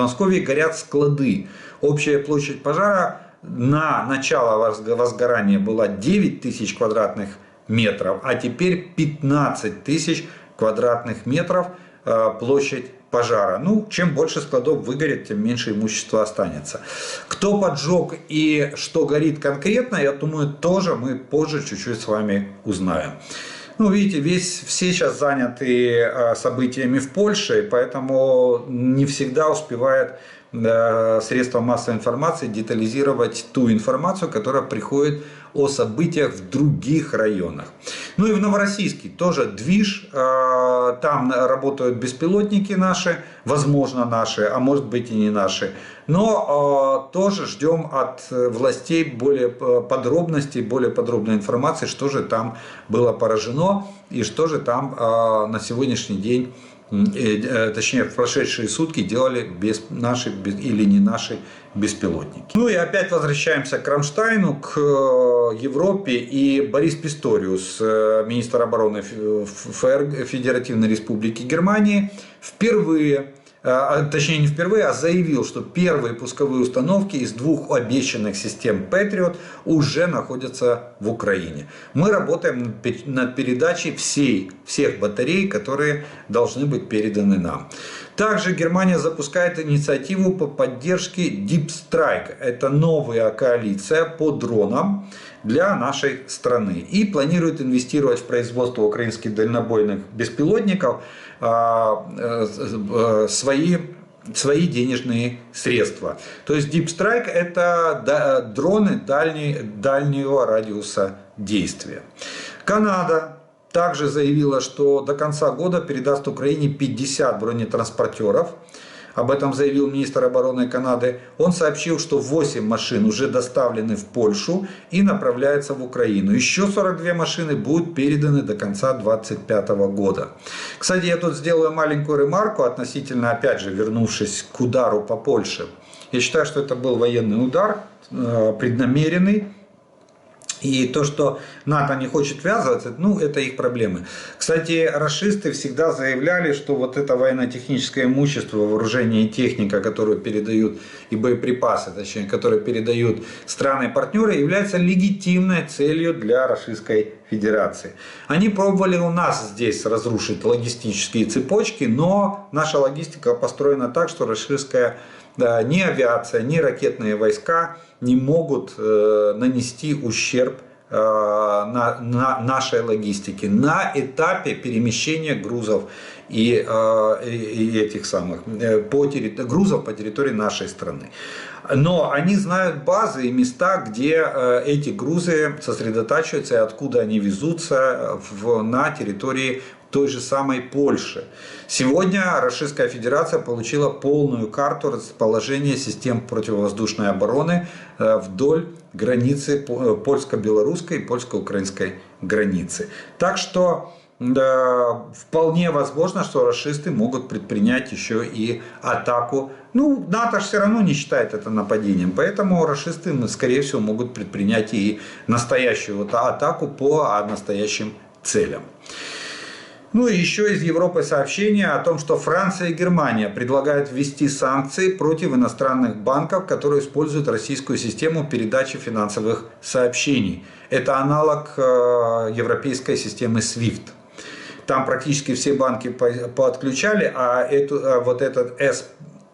Подмосковье горят склады. Общая площадь пожара на начало возгорания была 9 тысяч квадратных метров, а теперь 15 тысяч квадратных метров э, площадь пожара. Ну, чем больше складов выгорит, тем меньше имущества останется. Кто поджег и что горит конкретно, я думаю, тоже мы позже чуть-чуть с вами узнаем. Ну, видите, весь, все сейчас заняты э, событиями в Польше, поэтому не всегда успевает э, средства массовой информации детализировать ту информацию, которая приходит о событиях в других районах. Ну и в Новороссийске тоже движ, э, там работают беспилотники наши, возможно наши, а может быть и не наши. Но э, тоже ждем от властей более подробностей, более подробной информации, что же там было поражено и что же там на сегодняшний день точнее в прошедшие сутки делали без наши или не наши беспилотники. Ну и опять возвращаемся к Рамштайну, к э, Европе и Борис Писториус, э, министр обороны Федеративной Республики Германии, впервые точнее не впервые, а заявил, что первые пусковые установки из двух обещанных систем Patriot уже находятся в Украине. Мы работаем над передачей всей, всех батарей, которые должны быть переданы нам. Также Германия запускает инициативу по поддержке Deep Strike. Это новая коалиция по дронам для нашей страны. И планирует инвестировать в производство украинских дальнобойных беспилотников а, э, э, свои свои денежные средства. То есть Deep Strike это дроны дальнего радиуса действия. Канада также заявила, что до конца года передаст Украине 50 бронетранспортеров. Об этом заявил министр обороны Канады. Он сообщил, что 8 машин уже доставлены в Польшу и направляются в Украину. Еще 42 машины будут переданы до конца 2025 года. Кстати, я тут сделаю маленькую ремарку относительно, опять же, вернувшись к удару по Польше. Я считаю, что это был военный удар, э, преднамеренный, и то, что НАТО не хочет ввязываться, ну, это их проблемы. Кстати, расисты всегда заявляли, что вот это военно-техническое имущество, вооружение и техника, которую передают, и боеприпасы, точнее, которые передают страны-партнеры, является легитимной целью для Российской Федерации. Они пробовали у нас здесь разрушить логистические цепочки, но наша логистика построена так, что Российская да, ни авиация, ни ракетные войска не могут э, нанести ущерб э, на, на нашей логистике на этапе перемещения грузов и, э, и этих самых по территори- грузов по территории нашей страны. Но они знают базы и места, где эти грузы сосредотачиваются и откуда они везутся в, на территории той же самой Польши. Сегодня Российская Федерация получила полную карту расположения систем противовоздушной обороны э, вдоль границы э, польско-белорусской и польско-украинской границы. Так что да, вполне возможно, что расисты могут предпринять еще и атаку. Ну, НАТО же все равно не считает это нападением, поэтому расисты, скорее всего, могут предпринять и настоящую вот атаку по настоящим целям. Ну и еще из Европы сообщение о том, что Франция и Германия предлагают ввести санкции против иностранных банков, которые используют российскую систему передачи финансовых сообщений. Это аналог э, европейской системы SWIFT. Там практически все банки подключали, а эту, э, вот этот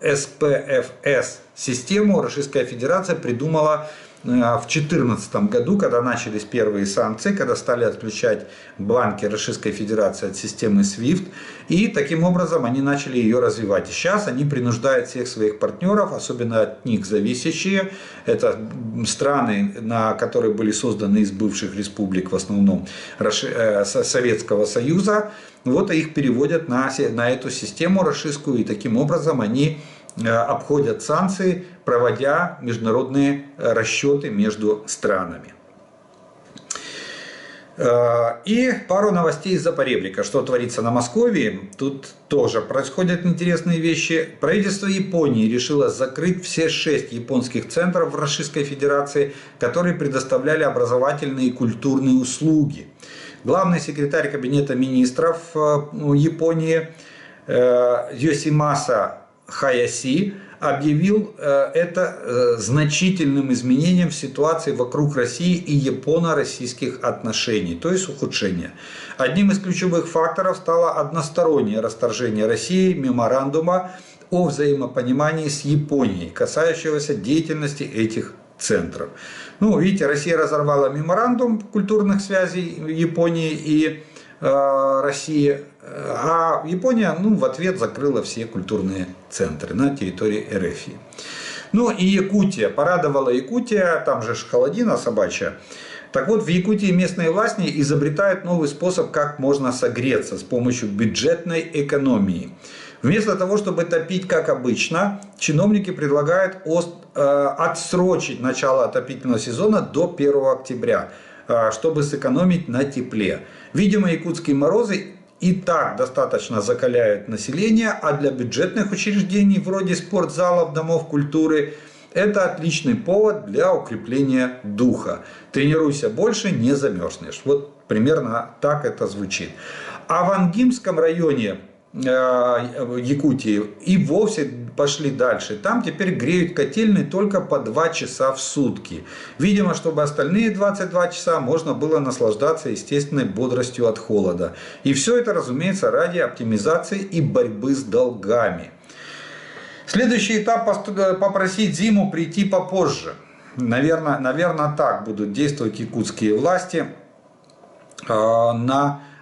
SPFS систему Российская Федерация придумала в 2014 году, когда начались первые санкции, когда стали отключать банки Российской Федерации от системы SWIFT, и таким образом они начали ее развивать. Сейчас они принуждают всех своих партнеров, особенно от них зависящие, это страны, на которые были созданы из бывших республик, в основном э, Советского Союза, вот их переводят на, на эту систему российскую, и таким образом они Э, обходят санкции, проводя международные э, расчеты между странами. Э, и пару новостей из-за. Что творится на Москве? Тут тоже происходят интересные вещи. Правительство Японии решило закрыть все шесть японских центров в Российской Федерации, которые предоставляли образовательные и культурные услуги. Главный секретарь Кабинета министров Японии Йосимаса Хаяси объявил э, это э, значительным изменением в ситуации вокруг России и японо-российских отношений, то есть ухудшение. Одним из ключевых факторов стало одностороннее расторжение России меморандума о взаимопонимании с Японией, касающегося деятельности этих центров. Ну, видите, Россия разорвала меморандум культурных связей Японии и э, России, а Япония ну, в ответ закрыла все культурные центры на территории РФ. Ну и Якутия, порадовала Якутия, там же холодина собачья. Так вот, в Якутии местные власти изобретают новый способ, как можно согреться с помощью бюджетной экономии. Вместо того, чтобы топить как обычно, чиновники предлагают э, отсрочить начало отопительного сезона до 1 октября, э, чтобы сэкономить на тепле. Видимо, якутские морозы и так достаточно закаляют население, а для бюджетных учреждений вроде спортзалов, домов культуры это отличный повод для укрепления духа. Тренируйся больше, не замерзнешь. Вот примерно так это звучит. А в Ангимском районе Э, Якутии и вовсе пошли дальше. Там теперь греют котельные только по 2 часа в сутки. Видимо, чтобы остальные 22 часа можно было наслаждаться естественной бодростью от холода. И все это, разумеется, ради оптимизации и борьбы с долгами. Следующий этап – попросить зиму прийти попозже. Наверное, наверное так будут действовать якутские власти э, на Э,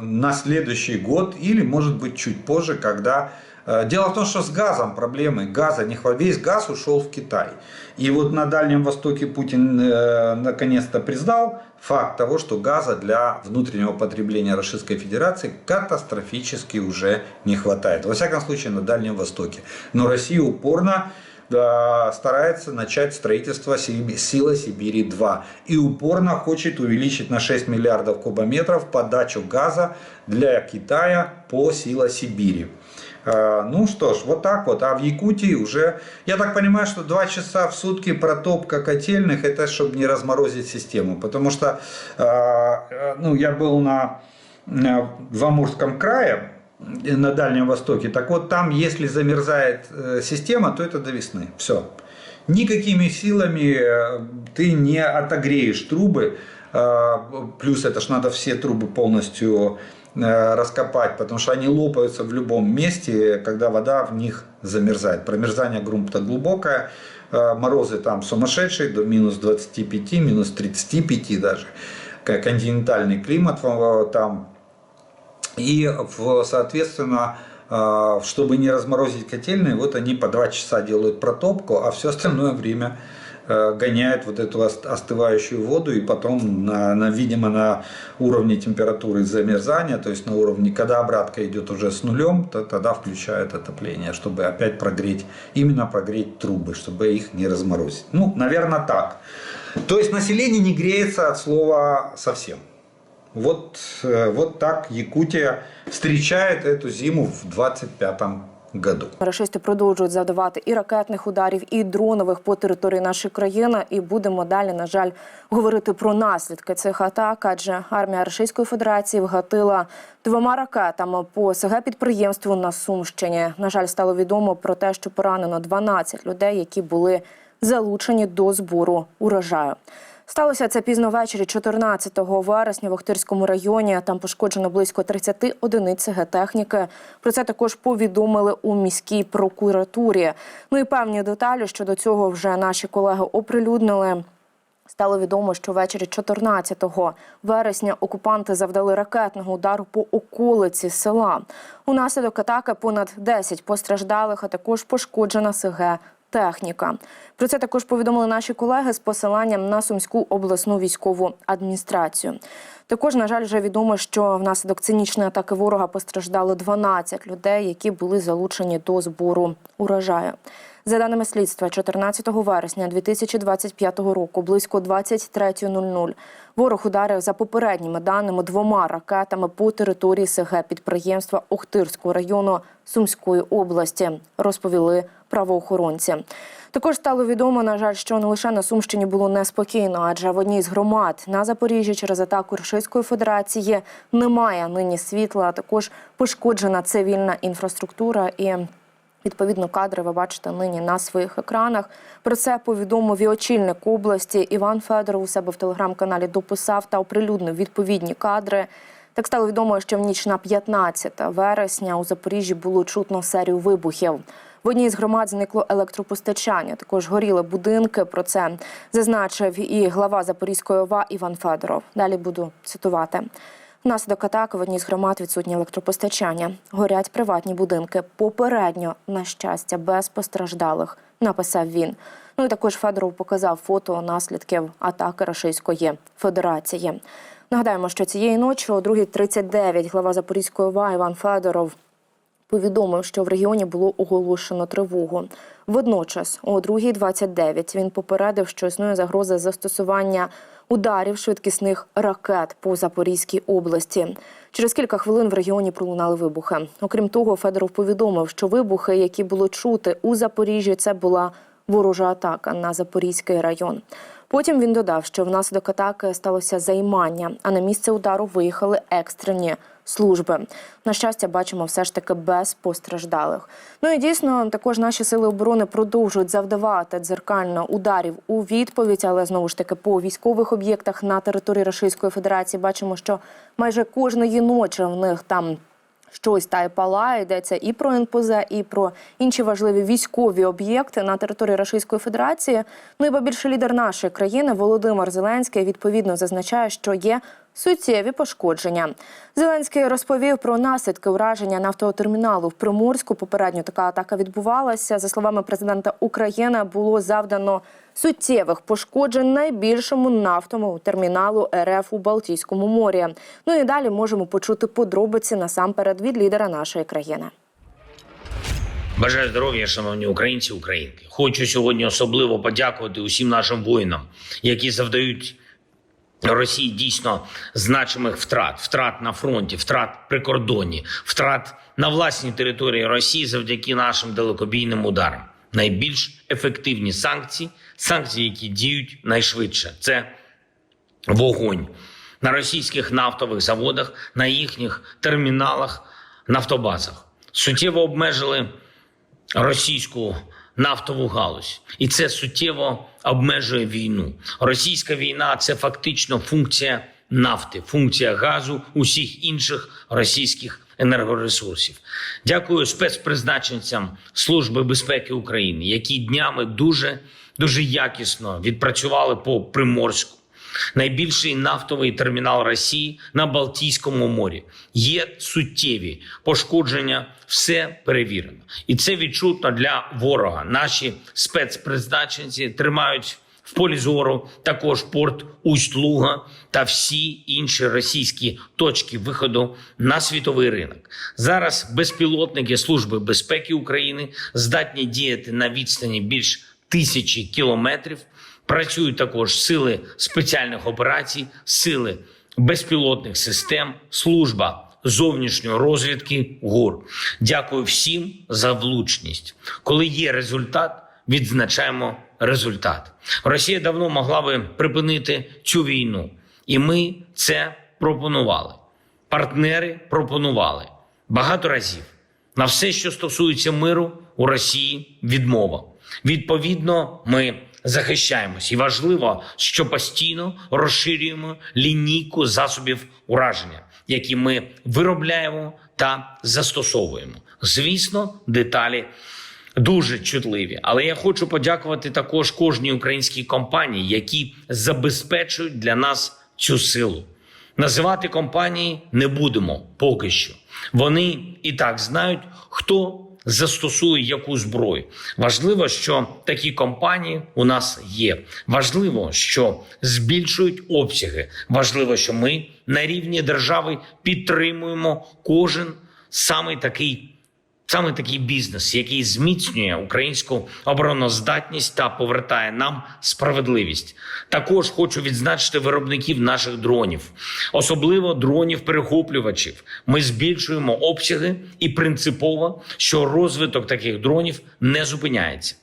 на следующий год или может быть чуть позже, когда... Э, дело в том, что с газом проблемы. Газа не хватает. Весь газ ушел в Китай. И вот на Дальнем Востоке Путин э, наконец-то признал факт того, что газа для внутреннего потребления Российской Федерации катастрофически уже не хватает. Во всяком случае на Дальнем Востоке. Но Россия упорно старается начать строительство Сила Сибири-2 и упорно хочет увеличить на 6 миллиардов кубометров подачу газа для Китая по Сила Сибири. А, ну что ж, вот так вот. А в Якутии уже, я так понимаю, что 2 часа в сутки протопка котельных, это чтобы не разморозить систему. Потому что а, ну, я был на, в Амурском крае, на Дальнем Востоке. Так вот, там, если замерзает э, система, то это до весны. Все. Никакими силами э, ты не отогреешь трубы. Э, плюс это ж надо все трубы полностью раскопать, потому что они лопаются в любом месте, когда вода в них замерзает. Промерзание грунта глубокое, морозы там сумасшедшие, до минус 25, минус 35 даже. Континентальный климат там и, соответственно, а, чтобы не разморозить котельные, вот они по 2 часа делают протопку, а все остальное время э, гоняют вот эту остывающую воду и потом, на, на, видимо, на уровне температуры замерзания, то есть на уровне, когда обратка идет уже с нулем, то тогда включают отопление, чтобы опять прогреть, именно прогреть трубы, чтобы их не разморозить. Ну, наверное, так. То есть население не греется от слова совсем. Вот, э, вот так Якутия встречает эту зиму в 25-м году. Рашисти продовжують завдавати і ракетних ударів, і дронових по території нашої країни. І будемо далі, на жаль, говорити про наслідки цих атак. Адже армія Російської Федерації вгатила двома ракетами по СГ підприємству на Сумщині. На жаль, стало відомо про те, що поранено 12 людей, які були залучені до збору урожаю. Сталося це пізно ввечері 14 вересня в Охтирському районі. Там пошкоджено близько 30 одиниць техніки. Про це також повідомили у міській прокуратурі. Ну і певні деталі щодо цього вже наші колеги оприлюднили. Стало відомо, що ввечері 14 вересня окупанти завдали ракетного удару по околиці села. Унаслідок атаки понад 10 постраждалих, а також пошкоджена СГ техніка. Про це також повідомили наші колеги з посиланням на Сумську обласну військову адміністрацію. Також, на жаль, вже відомо, що внаслідок цинічної атаки ворога постраждали 12 людей, які були залучені до збору урожаю. За даними слідства, 14 вересня 2025 року, близько 23.00, ворог ударив за попередніми даними двома ракетами по території СГ підприємства Охтирського району Сумської області, розповіли правоохоронці. Також стало відомо, на жаль, що не лише на Сумщині було неспокійно, адже в одній з громад на Запоріжжі через атаку Російської Федерації немає нині світла. а Також пошкоджена цивільна інфраструктура і Відповідно, кадри ви бачите нині на своїх екранах. Про це повідомив і очільник області Іван Федоров у себе в телеграм-каналі дописав та оприлюднив відповідні кадри. Так стало відомо, що в ніч на 15 вересня у Запоріжжі було чутно серію вибухів. В одній з громад зникло електропостачання. Також горіли будинки. Про це зазначив і глава Запорізької ОВА Іван Федоров. Далі буду цитувати. Внаслідок атаки в одній з громад відсутнє електропостачання. Горять приватні будинки. Попередньо, на щастя, без постраждалих, написав він. Ну і також Федоров показав фото наслідків атаки Російської Федерації. Нагадаємо, що цієї ночі о 2.39 глава Запорізької ОВА Іван Федоров повідомив, що в регіоні було оголошено тривогу. Водночас, о 2.29 він попередив, що існує загроза застосування ударів швидкісних ракет по Запорізькій області. Через кілька хвилин в регіоні пролунали вибухи. Окрім того, Федоров повідомив, що вибухи, які було чути у Запоріжжі, це була ворожа атака на Запорізький район. Потім він додав, що внаслідок атаки сталося займання, а на місце удару виїхали екстрені служби. На щастя, бачимо все ж таки без постраждалих. Ну і дійсно, також наші сили оборони продовжують завдавати дзеркально ударів у відповідь, але знову ж таки по військових об'єктах на території Російської Федерації бачимо, що майже кожної ночі в них там. Щось та й палає, йдеться і про НПЗ, і про інші важливі військові об'єкти на території Російської Федерації. Ну і більше лідер нашої країни Володимир Зеленський відповідно зазначає, що є суттєві пошкодження. Зеленський розповів про наслідки ураження нафтотерміналу в Приморську. Попередньо така атака відбувалася. За словами президента України, було завдано суттєвих пошкоджень найбільшому нафтовому терміналу РФ у Балтійському морі. Ну і далі можемо почути подробиці насамперед від лідера нашої країни. Бажаю здоров'я, шановні українці, українки. Хочу сьогодні особливо подякувати усім нашим воїнам, які завдають Росії дійсно значимих втрат, втрат на фронті, втрат при кордоні, втрат на власній території Росії завдяки нашим далекобійним ударам. Найбільш ефективні санкції, санкції, які діють найшвидше, це вогонь на російських нафтових заводах, на їхніх терміналах, нафтобазах. Суттєво обмежили російську нафтову галузь, і це суттєво обмежує війну. Російська війна це фактично функція нафти, функція газу, усіх інших російських енергоресурсів. Дякую спецпризначенцям Служби безпеки України, які днями дуже дуже якісно відпрацювали по Приморську. Найбільший нафтовий термінал Росії на Балтійському морі є суттєві пошкодження, все перевірено, і це відчутно для ворога. Наші спецпризначенці тримають в полі зору також порт Усть-Луга та всі інші російські точки виходу на світовий ринок. Зараз безпілотники Служби безпеки України здатні діяти на відстані більш тисячі кілометрів. Працюють також сили спеціальних операцій, сили безпілотних систем, служба зовнішньої розвідки ГУР. Дякую всім за влучність. Коли є результат, відзначаємо результат. Росія давно могла би припинити цю війну, і ми це пропонували. Партнери пропонували багато разів. На все, що стосується миру, у Росії відмова. Відповідно, ми захищаємось, і важливо, що постійно розширюємо лінійку засобів ураження, які ми виробляємо та застосовуємо. Звісно, деталі дуже чутливі, але я хочу подякувати також кожній українській компанії, які забезпечують для нас цю силу. Називати компанії не будемо поки що. Вони і так знають, хто застосує яку зброю. Важливо, що такі компанії у нас є. Важливо, що збільшують обсяги. Важливо, що ми на рівні держави підтримуємо кожен самий такий. Саме такий бізнес, який зміцнює українську обороноздатність та повертає нам справедливість. Також хочу відзначити виробників наших дронів, особливо дронів-перехоплювачів. Ми збільшуємо обсяги і принципово, що розвиток таких дронів не зупиняється.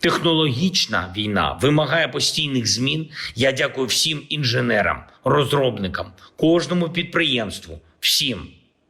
Технологічна війна вимагає постійних змін. Я дякую всім інженерам, розробникам, кожному підприємству, всім,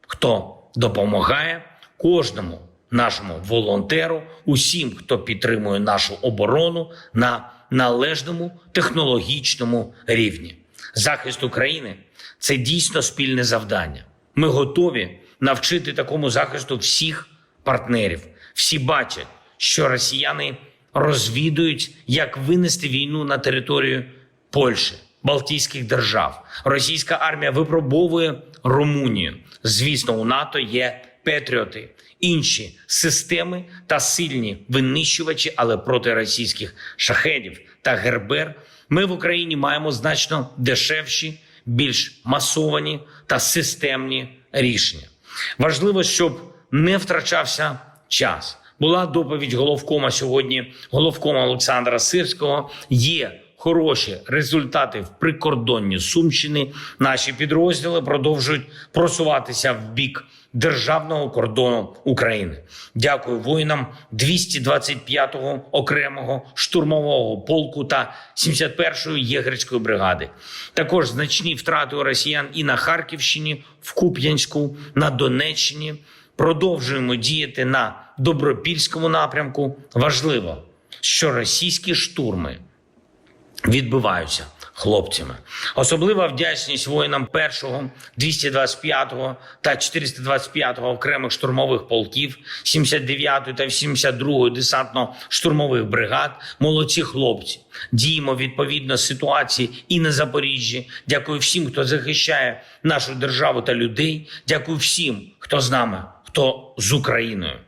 хто допомагає кожному нашому волонтеру, усім, хто підтримує нашу оборону на належному технологічному рівні. Захист України це дійсно спільне завдання. Ми готові навчити такому захисту всіх партнерів. Всі бачать, що росіяни розвідують, як винести війну на територію Польщі, Балтійських держав. Російська армія випробовує Румунію. Звісно, у НАТО є Петріоти, інші системи та сильні винищувачі, але проти російських шахедів та гербер ми в Україні маємо значно дешевші, більш масовані та системні рішення. Важливо, щоб не втрачався час. Була доповідь головкома сьогодні, головкома Олександра Сирського. Є хороші результати в прикордонні Сумщини. Наші підрозділи продовжують просуватися в бік державного кордону України. Дякую воїнам 225-го окремого штурмового полку та 71-ї єгерської бригади. Також значні втрати у росіян і на Харківщині, в Куп'янську, на Донеччині. Продовжуємо діяти на добропільському напрямку. Важливо, що російські штурми відбиваються хлопцями. Особлива вдячність воїнам 1-го, 225-го та 425-го окремих штурмових полків, 79-ї та 82-ї десантно-штурмових бригад. Молодці хлопці. Діємо відповідно ситуації і на Запоріжжі. Дякую всім, хто захищає нашу державу та людей. Дякую всім, хто з нами, хто з Україною.